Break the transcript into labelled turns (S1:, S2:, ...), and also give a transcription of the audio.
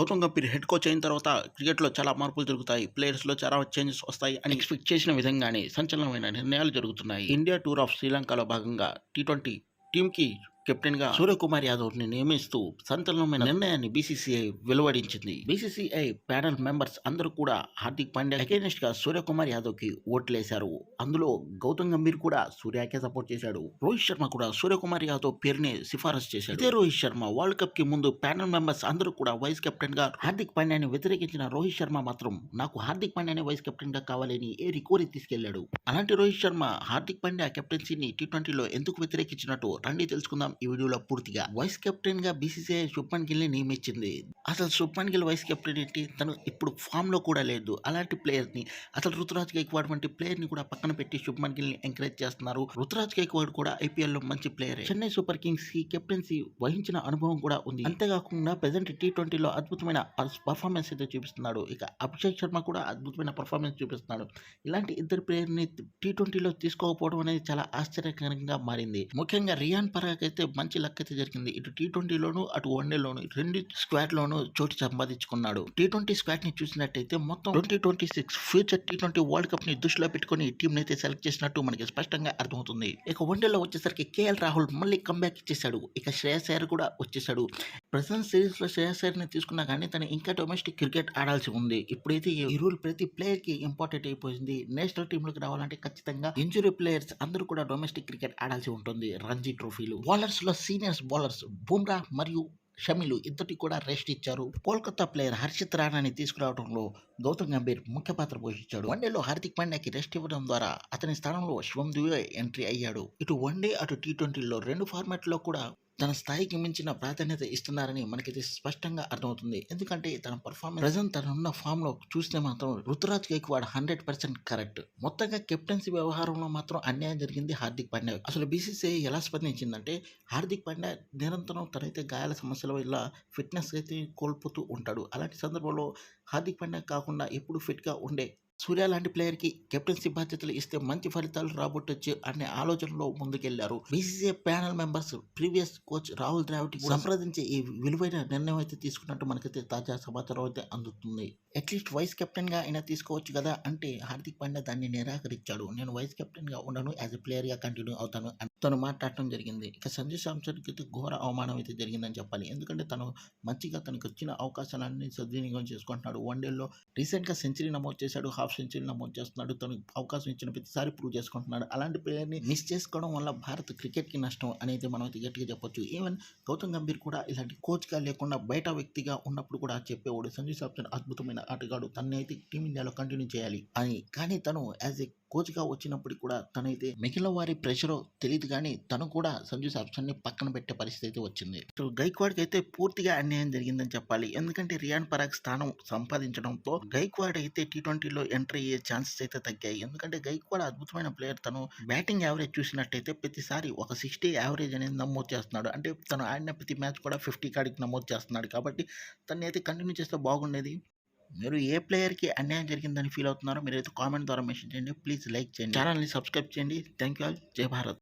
S1: Gautam Gambhir head coach అయిన తర్వాత క్రికెట్లో చాలా మార్పులు జరుగుతాయి. ప్లేయర్స్లో చాలా చేంజెస్ వస్తాయి అని ఎక్స్పెక్ట్ చేసిన విధంగానే సంచలనమైన నిర్ణయాలు జరుగుతున్నాయి. ఇండియా టూర్ ఆఫ్ శ్రీలంకలో భాగంగా టీ ట్వంటీ టీంకి కెప్టెన్గా సూర్యకుమార్ యాదవ్ని నియమిస్తూ సంచలనమైన నిర్ణయాన్ని బీసీసీఐ వెలువడించింది. బీసీసీఐ ప్యానల్ మెంబర్స్ అందరూ కూడా హార్దిక్ పాండ్యా అగేనెస్ట్గా సూర్యకుమార్ యాదవ్కి ఓట్లేశారు. అందులో గౌతమ్ గంభీర్ కూడా సూర్యకే సపోర్ట్ చేశాడు. రోహిత్ శర్మ కూడా సూర్యకుమార్ యాదవ్ పేరుని సిఫారసు చేశాడు. ఇదే రోహిత్ శర్మ వరల్డ్ కప్కి ముందు ప్యానల్ మెంబర్స్ అందరూ కూడా వైస్ కెప్టెన్గా హార్దిక్ పాండ్యాని వ్యతిరేకించిన రోహిత్ శర్మ మాత్రం నాకు హార్దిక్ పాండ్యానే వైస్ కెప్టెన్గా కావాలని ఏ రికోరీ తీసుకెళ్ళాడు. అలాంటి రోహిత్ శర్మ హార్దిక్ పాండ్యా కెప్టెన్సీని టీ ట్వంటీలో ఎందుకు వ్యతిరేకించినట్టు రండి తెలుసుకుందాం. ఈ వీడియోలో పూర్తిగా. వైస్ కెప్టెన్గా బీసీసీఐ శుభ్మన్ గిల్ని నియమించింది. అసలు శుభ్మన్ గిల్ వైస్ కెప్టెన్ ఏంటి? తను ఇప్పుడు ఫామ్లో కూడా లేదు. అలాంటి ప్లేయర్ని అసలు రుతురాజ్ గైక్వాడ్ వంటి ప్లేయర్ని కూడా పక్కన పెట్టి శుభ్మన్ గిల్ని ఎంకరేజ్ చేస్తున్నారు. రుతురాజ్ గైక్వాడ్ కూడా ఐపీఎల్లో మంచి ప్లేయర్. చెన్నై సూపర్ కింగ్స్కి కెప్టెన్సీ వహించిన అనుభవం కూడా ఉంది. అంతేకాకుండా ప్రజెంట్ టీ ట్వంటీలో అద్భుతమైన పర్ఫార్మెన్స్ అయితే చూపిస్తున్నాడు. ఇక అభిషేక్ శర్మ కూడా అద్భుతమైన పర్ఫార్మెన్స్ చూపిస్తున్నాడు. ఇలాంటి ఇద్దరు ప్లేయర్ని టీ ట్వంటీలో తీసుకోకపోవడం అనేది చాలా ఆశ్చర్యకరంగా మారింది. ముఖ్యంగా రియాన్ పరాగ్ అయితే మంచి లక్ అయితే జరిగింది. ఇటు టీ ట్వంటీలోను అటు వన్డేలోను రెండు స్క్వాడ్ లోను చోటు సంపాదించుకున్నాడు. టీ ట్వంటీ స్క్వాడ్ని చూసినట్టయితే మొత్తం twenty twenty six future T twenty world కప్ని దృష్టిలో పెట్టుకుని ఈ టీం అయితే సెలెక్ట్ చేసినట్టు మనకి స్పష్టంగా అర్థమవుతుంది. ఇక వన్డేలో వచ్చేసరికి కేఎల్ రాహుల్ మళ్ళీ కంబ్యాక్ ఇచ్చేసాడు ఇక శ్రేయస్ అయ్యర్ కూడా వచ్చేసాడు ప్రజెంట్ సిరీస్లో శ్రేయస్ని తీసుకున్నా కానీ తను ఇంకా డొమెస్టిక్ క్రికెట్ ఆడాల్సి ఉంది. ఇప్పుడైతే ఈ రూల్ ప్రతి ప్లేయర్కి ఇంపార్టెంట్ అయిపోయింది. నేషనల్ టీంలోకి రావాలంటే ఖచ్చితంగా ఇంజురీ ప్లేయర్స్ అందరూ కూడా డొమెస్టిక్ క్రికెట్ ఆడాల్సి ఉంటుంది. రంజీ ట్రోఫీలు. బౌలర్స్లో సీనియర్స్ బౌలర్స్ బుమ్రా మరియు షమిలు ఇద్దరికి కూడా రెస్ట్ ఇచ్చారు. కోల్కతా ప్లేయర్ హర్షిత్ రాణాని తీసుకురావడంలో గౌతమ్ గంభీర్ ముఖ్య పాత్ర పోషించాడు. వన్డేలో హార్దిక్ పాండ్యాకి రెస్ట్ ఇవ్వడం ద్వారా అతని స్థానంలో శివం దువే ఎంట్రీ అయ్యాడు. ఇటు వన్డే అటు టీ ట్వంటీలో రెండు ఫార్మాట్లో కూడా తన స్థాయికి మించిన ప్రాధాన్యత ఇస్తున్నారని మనకైతే స్పష్టంగా అర్థమవుతుంది. ఎందుకంటే తన పర్ఫార్మెన్స్ ప్రజెంట్ తన ఉన్న ఫామ్లో చూస్తే మాత్రం Ruturaj Gaikwad hundred percent correct. మొత్తంగా కెప్టెన్సీ వ్యవహారంలో మాత్రం అన్యాయం జరిగింది హార్దిక్ పాండ్యా. అసలు బీసీసీఐ ఎలా స్పందించిందంటే హార్దిక్ పాండ్యా నిరంతరం తనైతే గాయాల సమస్యల వల్ల ఫిట్నెస్ అయితే కోల్పోతూ ఉంటాడు. అలాంటి సందర్భంలో హార్దిక్ పాండ్యా కాకుండా ఎప్పుడు ఫిట్గా ఉండే సూర్య లాంటి ప్లేయర్కి కెప్టెన్సీ బాధ్యతలు ఇస్తే మంచి ఫలితాలు రాబట్టొచ్చు అనే ఆలోచనలో ముందుకెళ్ళారు. BCCI panel members previous coach Rahul Dravid సంప్రదించి ఈ విలువైన నిర్ణయం అయితే తీసుకున్నట్టు మనకైతే తాజా సమాచారం అయితే అందుతుంది. అట్లీస్ట్ వైస్ కెప్టెన్గా అయినా తీసుకోవచ్చు కదా అంటే హార్దిక్ పాండ్యా దాన్ని నిరాకరించాడు. నేను వైస్ కెప్టెన్గా ఉండను యాజ్ ఎ ప్లేయర్గా కంటిన్యూ అవుతాను అని తను మాట్లాడటం జరిగింది. ఇక సంజయ్ సామ్సన్కి అయితే ఘోర అవమానం అయితే జరిగిందని చెప్పాలి. ఎందుకంటే తను మంచిగా తనకు వచ్చిన అవకాశాలన్నీ సద్వినియోగం చేసుకుంటున్నాడు. వన్డేలో రీసెంట్గా సెంచరీ నమోదు చేశాడు. హాఫ్ సెంచరీ నమోదు చేస్తున్నాడు. తనకు అవకాశం ఇచ్చిన ప్రతిసారి ప్రూవ్ చేసుకుంటున్నాడు. అలాంటి ప్లేయర్ని మిస్ చేసుకోవడం వల్ల భారత్ క్రికెట్కి నష్టం అనేది మనం గట్టిగా చెప్పొచ్చు. ఈవెన్ గౌతమ్ గంభీర్ కూడా ఇలాంటి కోచ్గా లేకుండా బయట వ్యక్తిగా ఉన్నప్పుడు కూడా చెప్పేవాడు. సంజయ్ సాప్సన్ అద్భుతమైన ఆటగాడు. తనని అయితే టీమిండియాలో కంటిన్యూ చేయాలి అని. కానీ తను యాజ్ ఎ కోచ్గా వచ్చినప్పటికి కూడా తనైతే మిగిలిన వారి ప్రెషర్ తెలియదు కానీ తను కూడా సంజు సామ్సన్ పక్కన పెట్టే పరిస్థితి అయితే వచ్చింది. సో గైక్వాడ్కి అయితే పూర్తిగా అన్యాయం జరిగిందని చెప్పాలి. ఎందుకంటే రియాన్ పరాగ్ స్థానం సంపాదించడంతో గైక్వాడ్ అయితే టీ ట్వంటీలో ఎంటర్ అయ్యే ఛాన్సెస్ అయితే తగ్గాయి. ఎందుకంటే గైక్వాడ్ అద్భుతమైన ప్లేయర్ తను బ్యాటింగ్ యావరేజ్ చూసినట్టయితే ప్రతిసారి ఒక సిక్స్టీ యావరేజ్ అనేది నమోదు చేస్తున్నాడు. అంటే తను ఆడిన ప్రతి మ్యాచ్ కూడా ఫిఫ్టీ కాడికి నమోదు చేస్తున్నాడు. కాబట్టి తను అయితే కంటిన్యూ చేస్తే బాగుండేది. మీరు ఏ ప్లేయర్కి అన్యాయం జరిగిందని ఫీల్ అవుతున్నారో మీరు అయితే కామెంట్ ద్వారా మెసేజ్ చేయండి. ప్లీజ్ లైక్ చేయండి. ఛానల్ని సబ్స్క్రైబ్ చేయండి. Thank you all. జై భారత్.